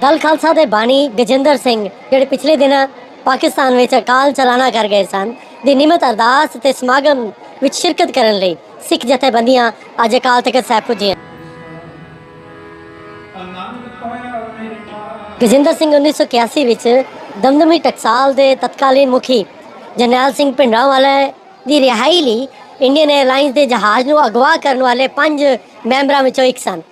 ਦਲ ਖਾਲਸਾ ਦੇ ਬਾਣੀ ਗਜਿੰਦਰ ਸਿੰਘ ਜਿਹੜੇ ਪਿਛਲੇ ਦਿਨ ਪਾਕਿਸਤਾਨ ਵਿੱਚ ਅਕਾਲ ਚਲਾਣਾ ਕਰ ਗਏ ਸਨ, ਦੀ ਨਿਮਤ ਅਰਦਾਸ ਤੇ ਸਮਾਗਮ ਵਿੱਚ ਸ਼ਿਰਕਤ ਕਰਨ ਲਈ ਸਿੱਖ ਜਥੇਬੰਦੀਆਂ ਅੱਜ ਅਕਾਲ ਤਖਤ ਸਾਹਿਬ ਪੁੱਜੀਆਂ ਗਜਿੰਦਰ ਸਿੰਘ 1981 ਵਿੱਚ ਦਮਦਮੀ ਟਕਸਾਲ ਦੇ ਤਤਕਾਲੀਨ ਮੁਖੀ ਜਰਨੈਲ ਸਿੰਘ ਭਿੰਡਰਾਂਵਾਲਾ ਦੀ ਰਿਹਾਈ ਲਈ ਇੰਡੀਅਨ 에ਅਰਲਾਈਨਸ ਦੇ ਜਹਾਜ਼ ਨੂੰ ਅਗਵਾ ਕਰਨ ਵਾਲੇ ਪੰਜ ਮੈਂਬਰਾਂ ਵਿੱਚੋਂ ਇੱਕ ਸਨ।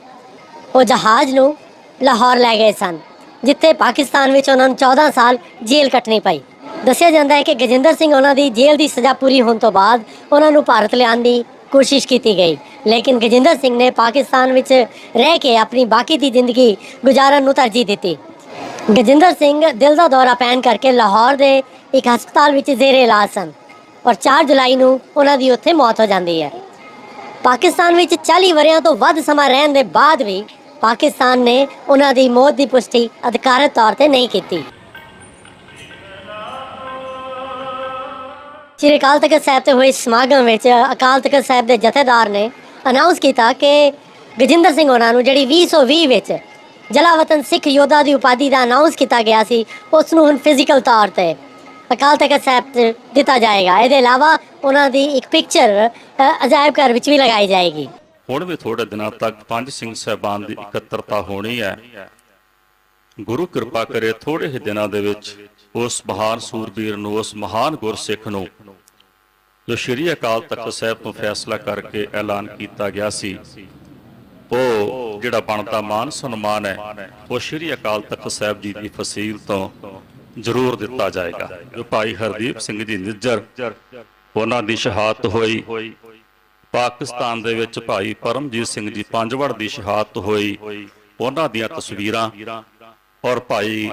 ਉਹ ਜਹਾਜ਼ ਨੂੰ ਲਾਹੌਰ ਲੈ ਗਏ ਸਨ, ਜਿੱਥੇ ਪਾਕਿਸਤਾਨ ਵਿੱਚ ਉਹਨਾਂ ਨੂੰ 14 ਸਾਲ ਜੇਲ੍ਹ ਕੱਟਣੀ ਪਈ। ਦੱਸਿਆ ਜਾਂਦਾ ਹੈ ਕਿ ਗਜਿੰਦਰ ਸਿੰਘ ਉਹਨਾਂ ਦੀ ਜੇਲ੍ਹ ਦੀ ਸਜ਼ਾ ਪੂਰੀ ਹੋਣ ਤੋਂ ਬਾਅਦ ਉਹਨਾਂ ਨੂੰ ਭਾਰਤ ਲਿਆਉਣ ਦੀ ਕੋਸ਼ਿਸ਼ ਕੀਤੀ ਗਈ। ਲੇਕਿਨ ਗਜਿੰਦਰ ਸਿੰਘ ਨੇ ਪਾਕਿਸਤਾਨ ਵਿੱਚ ਰਹਿ ਕੇ ਆਪਣੀ ਬਾਕੀ ਦੀ ਜ਼ਿੰਦਗੀ ਗੁਜ਼ਾਰਨ ਨੂੰ ਤਰਜੀਹ ਦਿੱਤੀ। ਗਜਿੰਦਰ ਸਿੰਘ ਦਿਲ ਦਾ ਦੌਰਾ ਪੈਣ ਕਰਕੇ ਲਾਹੌਰ ਦੇ ਇੱਕ ਹਸਪਤਾਲ ਵਿੱਚ ਜ਼ੇਰੇ ਇਲਾਜ ਸਨ ਔਰ 4 ਜੁਲਾਈ ਨੂੰ ਉਹਨਾਂ ਦੀ ਉੱਥੇ ਮੌਤ ਹੋ ਜਾਂਦੀ ਹੈ। ਪਾਕਿਸਤਾਨ ਵਿੱਚ 40 ਵਰਿਆਂ ਤੋਂ ਵੱਧ ਸਮਾਂ ਰਹਿਣ ਦੇ ਬਾਅਦ ਵੀ ਪਾਕਿਸਤਾਨ ਨੇ ਉਹਨਾਂ ਦੀ ਮੌਤ ਦੀ ਪੁਸ਼ਟੀ ਅਧਿਕਾਰਤ ਤੌਰ ਤੇ ਨਹੀਂ ਕੀਤੀ। ਸ਼੍ਰੀ ਅਕਾਲ ਤਖਤ ਸਾਹਿਬ ਤੇ ਹੋਏ ਸਮਾਗਮ ਵਿੱਚ ਅਕਾਲ ਤਖਤ ਸਾਹਿਬ ਦੇ ਜਥੇਦਾਰ ਨੇ ਅਨਾਉਂਸ ਕੀਤਾ ਕਿ ਗਜਿੰਦਰ ਸਿੰਘ ਉਹਨਾਂ ਨੂੰ ਜਿਹੜੀ 2020 ਵਿੱਚ ਜਲਾਵਤਨ ਸਿੱਖ ਯੋਧਾ ਦੀ ਉਪਾਧੀ ਦਾ ਅਨਾਉਂਸ ਕੀਤਾ ਗਿਆ ਸੀ, ਉਸ ਨੂੰ ਹੁਣ ਫਿਜ਼ੀਕਲ ਤੌਰ ਤੇ ਅਕਾਲ ਤਖਤ ਸਾਹਿਬ ਤੇ ਦਿੱਤਾ ਜਾਏਗਾ। ਇਹਦੇ ਇਲਾਵਾ ਉਹਨਾਂ ਦੀ ਇੱਕ ਪਿਕਚਰ ਅਜਾਇਬ ਘਰ ਵਿੱਚ ਵੀ ਲਗਾਈ ਜਾਏਗੀ। ਹੁਣ ਵੀ ਥੋੜੇ ਦਿਨਾਂ ਤੱਕ ਪੰਜ ਸਿੰਘ ਸਹਿਬਾਨ ਦੀ ਇਕੱਤਰਤਾ ਹੋਣੀ ਹੈ। ਗੁਰੂ ਕਿਰਪਾ ਕਰੇ ਥੋੜੇ ਹੀ ਦਿਨਾਂ ਦੇ ਵਿੱਚ ਉਸ ਮਹਾਨ ਸੂਰਬੀਰ ਨੂੰ, ਉਸ ਮਹਾਨ ਗੁਰਸਿੱਖ ਨੂੰ ਜੋ ਸ਼੍ਰੀ ਅਕਾਲ ਤਖਤ ਸਾਹਿਬ ਤੋਂ ਫੈਸਲਾ ਕਰਕੇ ਐਲਾਨ ਕੀਤਾ ਗਿਆ ਸੀ, ਉਹ ਜਿਹੜਾ ਬਣਦਾ ਮਾਨ ਸਨਮਾਨ ਹੈ, ਉਹ ਸ਼੍ਰੀ ਅਕਾਲ ਤਖਤ ਸਾਹਿਬ ਜੀ ਦੀ ਫਸੀਲ ਤੋਂ ਜ਼ਰੂਰ ਦਿੱਤਾ ਜਾਏਗਾ। ਜੋ ਭਾਈ ਹਰਦੀਪ ਸਿੰਘ ਜੀ ਨਿੱਜਰ, ਉਹਨਾਂ ਦੀ ਸ਼ਹਾਦਤ ਹੋਈ ਪਾਕਿਸਤਾਨ ਦੇ ਵਿੱਚ ਭਾਈ ਪਰਮਜੀਤ ਸਿੰਘ ਜੀ ਪੰਜਵੜ ਦੀ ਸ਼ਹਾਦਤ ਹੋਈ। ਉਹਨਾਂ ਦੀਆਂ ਤਸਵੀਰਾਂ ਔਰ ਭਾਈ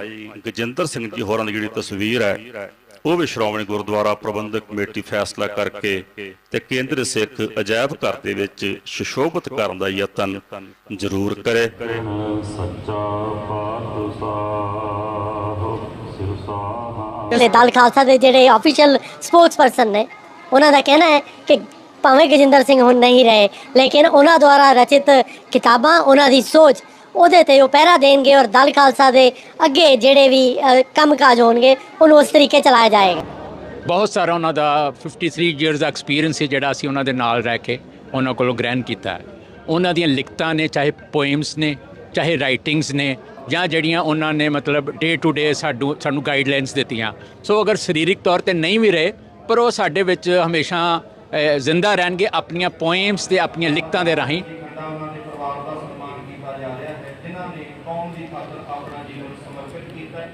ਗਜਿੰਦਰ ਸਿੰਘ ਜੀ ਹੋਰਾਂ ਦੀ ਜਿਹੜੀ ਤਸਵੀਰ ਹੈ, ਉਹ ਵੀ ਸ਼੍ਰੋਮਣੀ ਗੁਰਦੁਆਰਾ ਪ੍ਰਬੰਧਕ ਕਮੇਟੀ ਫੈਸਲਾ ਕਰਕੇ ਤੇ ਕੇਂਦਰ ਸਿੱਖ ਅਜਾਇਬ ਘਰ ਦੇ ਵਿੱਚ ਸੁਸ਼ੋਭਿਤ ਕਰਨ ਦਾ ਯਤਨ ਜ਼ਰੂਰ ਕਰੇ। ਸੱਚਾ ਪਾਤਸ਼ਾਹ ਸਿਰਸਾਹਾ ਦਲ ਖਾਲਸਾ ਦੇ ਜਿਹੜੇ ਆਫੀਸ਼ੀਅਲ ਸਪੋਕਸਪਰਸਨ ਨੇ, ਉਹਨਾਂ ਦਾ ਕਹਿਣਾ ਹੈ ਕਿ ਭਾਵੇਂ ਗਜਿੰਦਰ ਸਿੰਘ ਹੁਣ ਨਹੀਂ ਰਹੇ ਲੇਕਿਨ ਉਹਨਾਂ ਦੁਆਰਾ ਰਚਿਤ ਕਿਤਾਬਾਂ ਉਹਨਾਂ ਦੀ ਸੋਚ ਉਹਦੇ ਤੇ ਉਹ ਪਹਿਰਾ ਦੇਣਗੇ ਔਰ ਦਲ ਖਾਲਸਾ ਦੇ ਅੱਗੇ ਜਿਹੜੇ ਵੀ ਅ, ਕੰਮਕਾਜ ਹੋਣਗੇ ਉਹਨੂੰ ਉਸ ਤਰੀਕੇ ਚਲਾਇਆ ਜਾਏਗਾ। ਬਹੁਤ ਸਾਰਾ ਉਹਨਾਂ ਦਾ 53 ਇਅਰਸ ਦਾ ਐਕਸਪੀਰੀਅੰਸ ਹੈ ਜਿਹੜਾ ਅਸੀਂ ਉਹਨਾਂ ਦੇ ਨਾਲ ਰਹਿ ਕੇ ਉਹਨਾਂ ਕੋਲੋਂ ਗ੍ਰਹਿਣ ਕੀਤਾ ਹੈ। ਉਹਨਾਂ ਦੀਆਂ ਲਿਖਤਾਂ ਨੇ ਚਾਹੇ ਪੋਇਮਸ ਨੇ ਚਾਹੇ ਰਾਈਟਿੰਗਸ ਨੇ ਜਾਂ ਜਿਹੜੀਆਂ ਉਹਨਾਂ ਨੇ ਮਤਲਬ ਡੇ ਟੂ ਡੇ ਸਾਨੂੰ ਸਾਨੂੰ ਗਾਈਡਲਾਈਨਸ ਦਿੱਤੀਆਂ। ਸੋ ਅਗਰ ਸਰੀਰਕ ਤੌਰ ਤੇ ਨਹੀਂ ਵੀ ਰਹੇ ਪਰ ਉਹ ਸਾਡੇ ਵਿੱਚ ਹਮੇਸ਼ਾ ਜ਼ਿੰਦਾ ਰਹਿਣਗੇ ਆਪਣੀਆਂ ਪੋਇਮਸ ਤੇ ਆਪਣੀਆਂ ਲਿਖਤਾਂ ਦੇ ਰਾਹੀਂ। ਕੀਤਾ ਜਾ ਰਿਹਾ ਹੈ। ਜਿਨ੍ਹਾਂ ਨੇ ਕੌਮ ਦੀ ਖਾਤਰ ਆਪਣਾ ਜੀਵਨ ਸਮਰਪਿਤ ਕੀਤਾ ਹੈ।